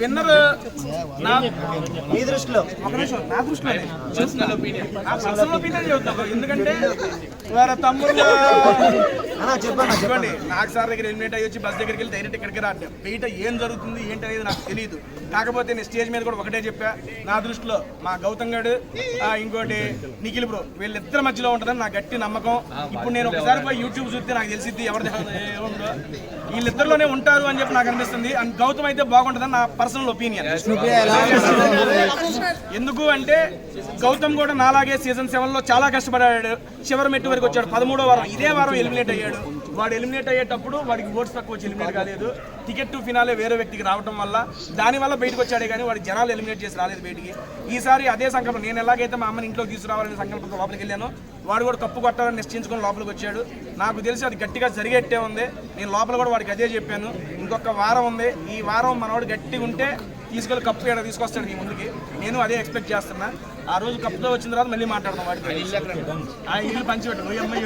Winner నా మీ దృష్టిలో ఒక నిమిషం నా దృష్టిలో పర్సనల్ ఒపీనియన్ ఎందుకంటే వారి తమ్ముళ్ళు చూడండి నాకు సార్ దగ్గర ఎలిమినేట్ అయ్యి వచ్చి బస్ దగ్గరికి వెళ్ళి డైరెక్ట్ ఇక్కడికి రాడు బయట ఏం జరుగుతుంది ఏంటి అనేది నాకు తెలియదు కాకపోతే నేను స్టేజ్ మీద కూడా ఒకటే చెప్పా నా దృష్టిలో మా గౌతమ్ గడు ఇంకోటి నిఖిల్ బ్రో వీళ్ళిద్దరి మధ్యలో ఉంటుందని నా గట్టి నమ్మకం. ఇప్పుడు నేను ఒకసారి పోయి యూట్యూబ్ చూస్తే నాకు తెలిసిద్ది ఎవరిది ఏముందో వీళ్ళిద్దరిలోనే ఉంటారు అని చెప్పి నాకు అనిపిస్తుంది. అండ్ గౌతమ్ అయితే బాగుంటుందని నా పర్సనల్ ఒపీనియన్ ఎందుకు అంటే గౌతమ్ కూడా నాలాగే సీజన్ సెవెన్లో చాలా కష్టపడాడు. చివరి మెట్టు వరకు వచ్చాడు. పదమూడో వారం ఇదే వారం ఎలిమినేట్ అయ్యాడు. వాడు. ఎలిమినేట్ అయ్యేటప్పుడు వాడికి ఓట్స్ తక్కువ వచ్చి ఎలిమినేట్ కాలేదు. టికెట్ టు ఫినాలే వేరే వ్యక్తికి రావడం వల్ల దానివల్ల బయటకు వచ్చాడే కానీ వాడి జనాలు ఎలిమినేట్ చేసి రాలేదు బయటికి. ఈసారి అదే సంకల్పం. నేను ఎలాగైతే మా అమ్మని ఇంట్లోకి తీసుకురావాలనే సంకల్పంతో లోపలికి వెళ్ళాను వాడు కూడా కప్పు కొట్టాలని నిశ్చయించుకొని లోపలికి వచ్చాడు. నాకు తెలిసి అది గట్టిగా జరిగేట్టే ఉంది. నేను లోపల కూడా వాడికి అదే చెప్పాను. ఇంకొక వారం ఉంది. ఈ వారం మనవాడు గట్టిగా ఉంటే తీసుకెళ్ళి కప్పు ఇక్కడ తీసుకొస్తాడు మీ ముందుకి. నేను అదే ఎక్స్పెక్ట్ చేస్తున్నా. ఆ రోజు కప్పుతో వచ్చిన తర్వాత మళ్ళీ మాట్లాడదాం వాడికి. ఆ ఇల్లు పంచిపెట్టు. నువ్వు అమ్మాయి